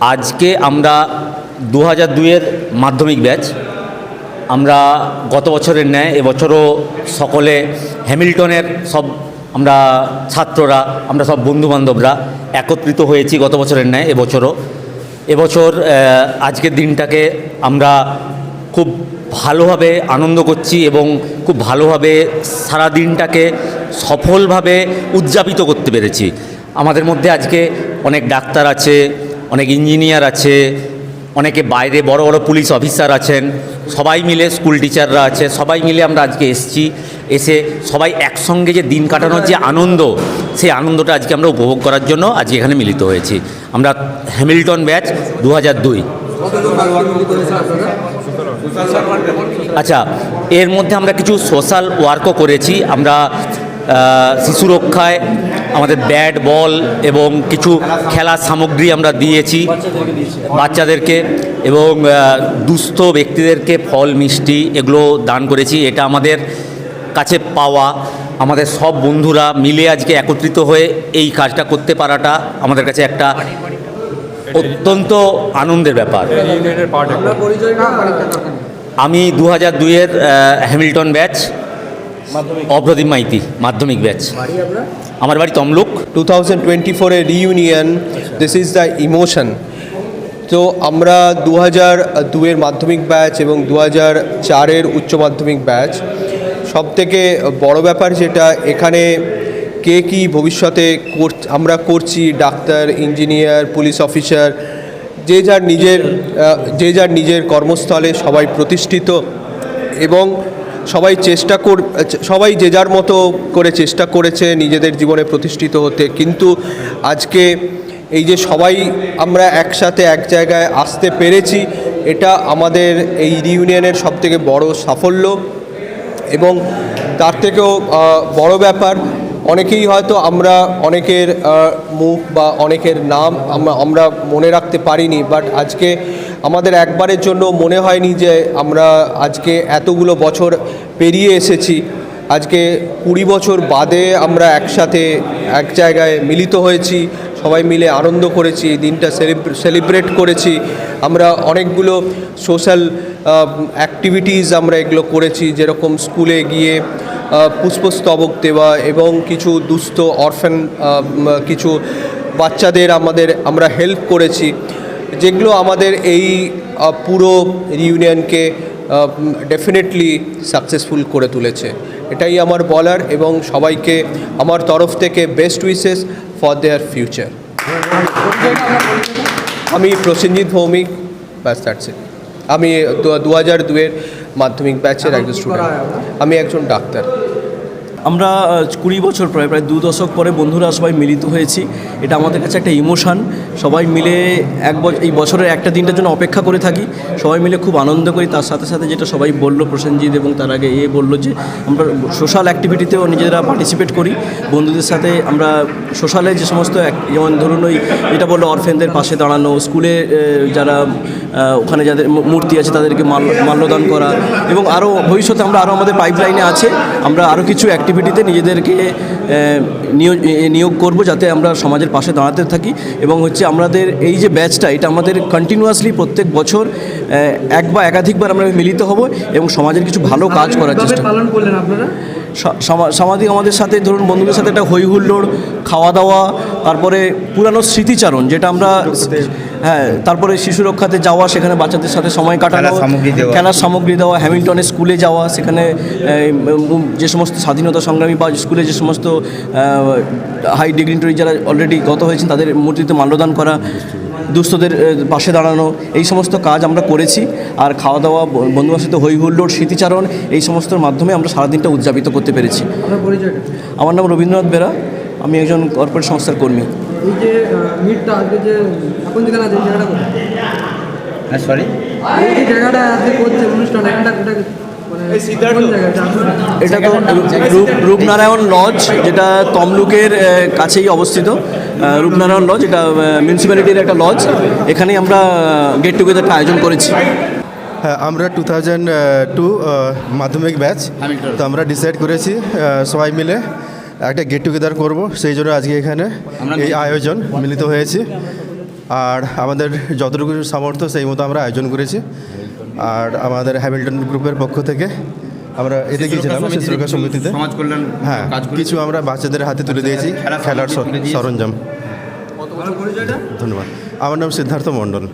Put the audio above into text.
আজকে আমরা দু হাজার দুইয়ের মাধ্যমিক ব্যাচ। আমরা গত বছরের ন্যায়, এবছরও সকলে হ্যামিল্টনের সব আমরা ছাত্ররা, আমরা সব বন্ধুবান্ধবরা একত্রিত হয়েছি গত বছরের ন্যায়, এবছরও। এবছর আজকের দিনটাকে আমরা খুব ভালোভাবে আনন্দ করছি এবং খুব ভালোভাবে সারা দিনটাকে সফলভাবে উদযাপিত করতে পেরেছি। আমাদের মধ্যে আজকে অনেক ডাক্তার আছে অনেক ইঞ্জিনিয়ার আছে, অনেকে বাইরে বড় বড় পুলিশ অফিসার আছেন, সবাই মিলে স্কুল টিচাররা আছে, সবাই মিলে আমরা আজকে এসছি, এসে সবাই একসঙ্গে যে দিন কাটানোর যে আনন্দ, সেই আনন্দটা আজকে আমরা উপভোগ করার জন্য আজকে এখানে মিলিত হয়েছি। আমরা হ্যামিল্টন ব্যাচ দু হাজার দুই। আচ্ছা এর মধ্যে আমরা কিছু সোশ্যাল ওয়ার্কও করেছি, আমরা শিশু রক্ষায় আমাদের ব্যাট, বল এবং কিছু খেলার সামগ্রী আমরা দিয়েছি বাচ্চাদেরকে এবং দুস্থ ব্যক্তিদেরকে ফল, মিষ্টি এগুলো দান করেছি। এটা আমাদের কাছে পাওয়া। আমাদের সব বন্ধুরা মিলে আজকে একত্রিত হয়ে এই কাজটা করতে পারাটা আমাদের কাছে একটা অত্যন্ত আনন্দের ব্যাপার। আমি দু হাজার দুইয়ের হ্যামিল্টন ব্যাচ অপ্রদীপ মাইতি, মাধ্যমিক ব্যাচ। আমার বাড়ি তমলুক। 2024 এর reunion this is the emotion তো আমরা দু হাজার দুয়ের মাধ্যমিক ব্যাচ এবং দু হাজার চারের উচ্চ মাধ্যমিক ব্যাচ সব থেকে বড় ব্যাপার যেটা, এখানে কে কি ভবিষ্যতে আমরা করছি, ডাক্তার ইঞ্জিনিয়ার পুলিশ অফিসার যে যার নিজের যে যার নিজের কর্মস্থলে সবাই প্রতিষ্ঠিত। এবং সবাই চেষ্টা কর, সবাই যে যার মতো করে চেষ্টা করেছে নিজেদের জীবনে প্রতিষ্ঠিত হতে। কিন্তু আজকে এই যে সবাই আমরা একসাথে এক জায়গায় আসতে পেরেছি, এটা আমাদের এই রিউনিয়নের সবথেকে বড় সাফল্য। এবং তার থেকেও বড় ব্যাপার, অনেকেই হয়তো আমরা অনেকের মুখ বা অনেকের নাম আমরা মনে রাখতে পারিনি বাট আজকে আমাদের একবারের জন্য মনে হয়নি যে আমরা আজকে এতগুলো বছর পেরিয়ে এসেছি। আজকে কুড়ি বছর বাদে আমরা একসাথে এক জায়গায় মিলিত হয়েছি, সবাই মিলে আনন্দ করেছি দিনটা সেলিব্রেট করেছি। আমরা অনেকগুলো সোশ্যাল অ্যাক্টিভিটিস আমরা এগুলো করেছি, যেরকম স্কুলে গিয়ে পুষ্পস্তবক দেওয়া এবং কিছু দুস্থ অরফ্যান কিছু বাচ্চাদের আমাদের, আমরা হেল্প করেছি। যেগুলো আমাদের এই পুরো ইউনিয়নকে ডেফিনেটলি সাকসেসফুল করে তুলেছে। এটাই আমার বলার এবং সবাইকে আমার তরফ থেকে best wishes for their future আমি প্রসেনজিৎ ভৌমিক ব্যাস দ্যাটস ইট আমি দু হাজার দুয়ের মাধ্যমিক ব্যাচের একজন স্টুডেন্ট আমি একজন ডাক্তার। আমরা কুড়ি বছর প্রায় প্রায় দু দশক পরে বন্ধুরা সবাই মিলিত হয়েছি। এটা আমাদের কাছে একটা ইমোশান। সবাই মিলে এক এই বছরের একটা দিনটার জন্য অপেক্ষা করে থাকি। সবাই মিলে খুব আনন্দ করি। তার সাথে সাথে যেটা সবাই বলল প্রসেনজিৎ এবং তার আগে এ বলল যে, আমরা সোশ্যাল অ্যাক্টিভিটিতেও নিজেরা পার্টিসিপেট করি। বন্ধুদের সাথে আমরা সোশ্যালে যে সমস্ত যেমন ধরুন ওই যেটা বলল অরফেনদের পাশে দাঁড়ানো, স্কুলে যারা ওখানে যাদের মূর্তি আছে তাদেরকে মাল্য, মাল্যদান করা এবং আরও ভবিষ্যতে আমরা আরও আমাদের পাইপলাইনে আছে। আমরা আরও কিছু অ্যাক্টিভিটিতে নিজেদেরকে নিয়োগ নিয়োগ করব যাতে আমরা সমাজের পাশে দাঁড়াতে থাকি এবং হচ্ছে আমাদের এই যে ব্যাচটা এটা আমাদের কন্টিনিউয়াসলি প্রত্যেক বছর এক বা একাধিকবার আমরা মিলিত হব এবং সমাজের কিছু ভালো কাজ করার চেষ্টা। পালন করলেন আপনারা সামাজিক আমাদের সাথে ধরুন বন্ধুদের সাথে একটা হই হুল্লোড় খাওয়া দাওয়া তারপরে পুরানো স্মৃতিচারণ যেটা আমরা হ্যাঁ তারপরে শিশু রক্ষাতে যাওয়া সেখানে বাচ্চাদের সাথে সময় কাটানো খেলার সামগ্রী দেওয়া। হ্যামিল্টনের স্কুলে যাওয়া সেখানে যে সমস্ত স্বাধীনতা সংগ্রামী বা স্কুলে যে সমস্ত হাই ডিগ্রিটরি যারা অলরেডি গত হয়েছেন তাদের মূর্তিতে মাল্যদান করা দুস্থদের পাশে দাঁড়ানো এই সমস্ত কাজ আমরা করেছি। আর খাওয়া দাওয়া ব- বন্ধুদের সাথে হই হুল্লোড় স্মৃতিচারণ এই সমস্তর মাধ্যমে আমরা সারাদিনটা উদযাপিত করতে পেরেছি। আমার নাম রবীন্দ্রনাথ বেরা আমি একজন কর্পোরেট সংস্থার কর্মী। এই জায়গাটা হ্যাঁ সরি জায়গাটা করছে অনুষ্ঠান এটা মানে এটা তো রূপনারায়ণ লজ যেটা তমলুকের কাছেই অবস্থিত। রূপনারায়ণ লজ এটা মিউনিসিপ্যালিটির একটা লজ। এখানেই আমরা গেট টুগেদারটা আয়োজন করেছি। হ্যাঁ আমরা two thousand two Madhyamik batch তো আমরা ডিসাইড করেছি সবাই মিলে একটা গেট টুগেদার করব। সেই জন্য আজকে এখানে এই আয়োজন মিলিত হয়েছি। আর আমাদের যতটুকু সামর্থ্য সেই মতো আমরা আয়োজন করেছি। আর আমাদের হ্যামিল্টন গ্রুপের পক্ষ থেকে আমরা এতে গিয়েছিলাম শিশুরক্ষা সমিতিতে। সমাজ কল্যাণ হ্যাঁ কিছু আমরা বাচ্চাদের হাতে তুলে দিয়েছি খেলার। সরঞ্জাম। ধন্যবাদ। আমার নাম সিদ্ধার্থ মণ্ডল।